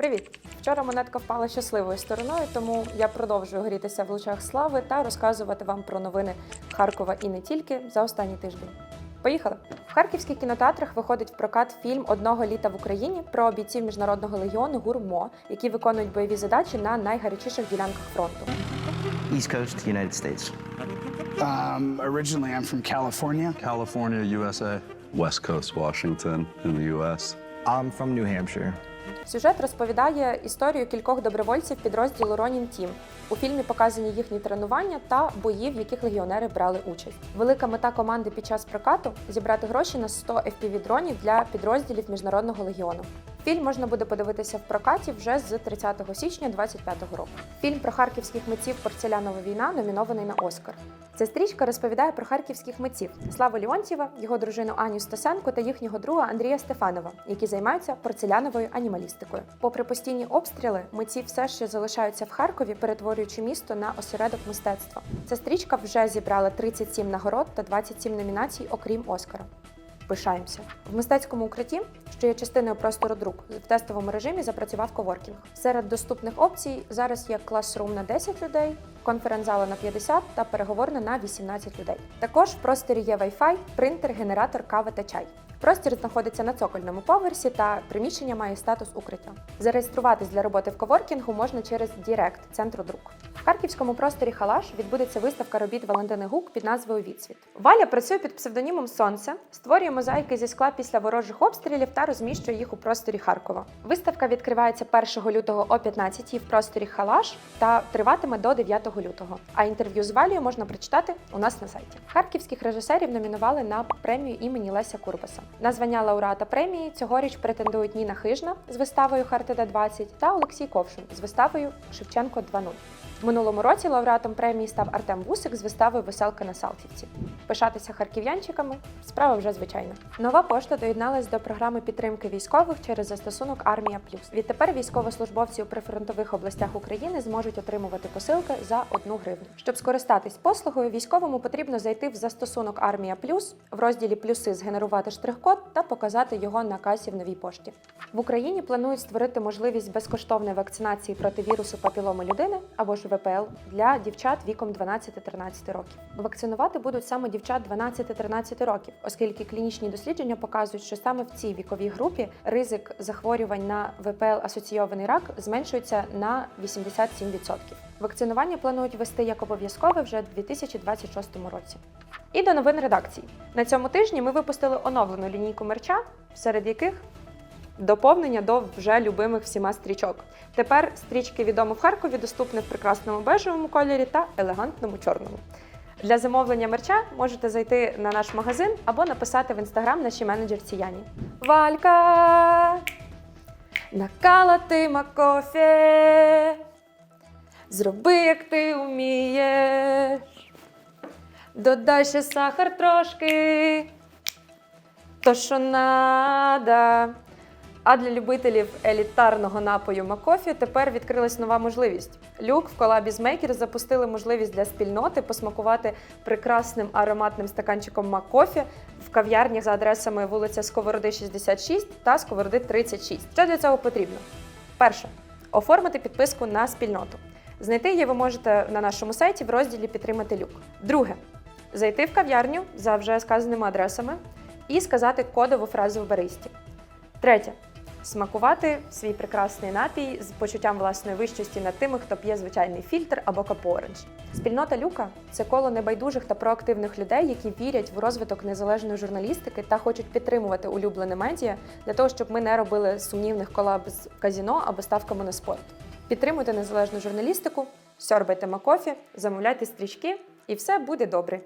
Привіт! Вчора монетка впала щасливою стороною, тому я продовжую грітися в лучах слави та розказувати вам про новини Харкова і не тільки за останній тиждень. Поїхали! В харківських кінотеатрах виходить в прокат фільм одного літа в Україні про бійців міжнародного легіону ГУРМО, які виконують бойові задачі на найгарячіших ділянках фронту. East Coast, United States. Um, originally, I'm from California. California, USA. West Coast, Washington, in the US. I'm from New Hampshire. Сюжет розповідає історію кількох добровольців підрозділу Ронін Тім. У фільмі показані їхні тренування та бої, в яких легіонери брали участь. Велика мета команди під час прокату зібрати гроші на 100 FPV-дронів для підрозділів міжнародного легіону. Фільм можна буде подивитися в прокаті вже з 30 січня 2025 року. Фільм про харківських митців Порцелянова війна номінований на Оскар. Ця стрічка розповідає про харківських митців Славу Леонтьєва, його дружину Аню Стасенко та їхнього друга Андрія Стефанова, які займаються порцеляновою анімалістикою. Попри постійні обстріли, митці все ще залишаються в Харкові, перетворюючи місто на осередок мистецтва. Ця стрічка вже зібрала 37 нагород та 27 номінацій, окрім Оскара. Пишаємося в мистецькому укритті, що є частиною простору друк, в тестовому режимі запрацював коворкінг. Серед доступних опцій зараз є класрум на 10 людей, конференц-зала на 50 та переговорна на 18 людей. Також в просторі є Wi-Fi, принтер, генератор, кава та чай. Простір знаходиться на цокольному поверсі та приміщення має статус укриття. Зареєструватись для роботи в коворкінгу можна через Дірект центру друк. В харківському просторі Халаш відбудеться виставка робіт Валентини Гук під назвою Відсвіт. Валя працює під псевдонімом Сонце, створює мозаїки зі скла після ворожих обстрілів та розміщує їх у просторі Харкова. Виставка відкривається 1 лютого о 15 в просторі Халаш та триватиме до 9 лютого. А інтерв'ю з Валією можна прочитати у нас на сайті. Харківських режисерів номінували на премію імені Леся Курбаса. На звання лауреата премії цьогоріч претендують Ніна Хижна з виставою Хартида 20 та Олексій Ковшин з виставою Шевченко 2.0. Минулому році лауреатом премії став Артем Вусик з виставою Веселка на Салтівці. Пишатися харків'янчиками справа вже звичайна. Нова пошта доєдналась до програми підтримки військових через застосунок Армія Плюс. Відтепер військовослужбовці у прифронтових областях України зможуть отримувати посилки за одну гривню. Щоб скористатись послугою, військовому потрібно зайти в застосунок Армія Плюс в розділі Плюси згенерувати штрих-код та показати його на касі в новій пошті. В Україні планують створити можливість безкоштовної вакцинації проти вірусу папіломи людини або ж ВПЛ для дівчат віком 12-13 років. Вакцинувати будуть саме дівчат 12-13 років, оскільки клінічні дослідження показують, що саме в цій віковій групі ризик захворювань на ВПЛ асоційований рак зменшується на 87%. Вакцинування планують вести як обов'язкове вже в 2026 році. І до новин редакції. На цьому тижні ми випустили оновлену лінійку мерча, серед яких доповнення до вже любимих всіма стрічок. Тепер стрічки відомо в Харкові доступні в прекрасному бежевому кольорі та елегантному чорному. Для замовлення мерча можете зайти на наш магазин або написати в інстаграм нашій менеджерці Яні. Валька! Накала ти макофе! Зроби, як ти вмієш. Додай ще сахар трошки. То, що надо. А для любителів елітарного напою Макофі тепер відкрилась нова можливість. Люк в колабі з Мейкер запустили можливість для спільноти посмакувати прекрасним ароматним стаканчиком Макофі в кав'ярнях за адресами вулиця Сковороди 66 та Сковороди 36. Що для цього потрібно? Перше оформити підписку на спільноту. Знайти її ви можете на нашому сайті в розділі Підтримати люк. Друге зайти в кав'ярню за вже сказаними адресами і сказати кодову фразу в баристі. Третє. Смакувати свій прекрасний напій з почуттям власної вищості над тими, хто п'є звичайний фільтр або капоранж. Спільнота люка це коло небайдужих та проактивних людей, які вірять в розвиток незалежної журналістики та хочуть підтримувати улюблене медіа для того, щоб ми не робили сумнівних колаб з казіно або ставками на спорт. Підтримуйте незалежну журналістику, сьорбайте макофі, замовляйте стрічки, і все буде добре.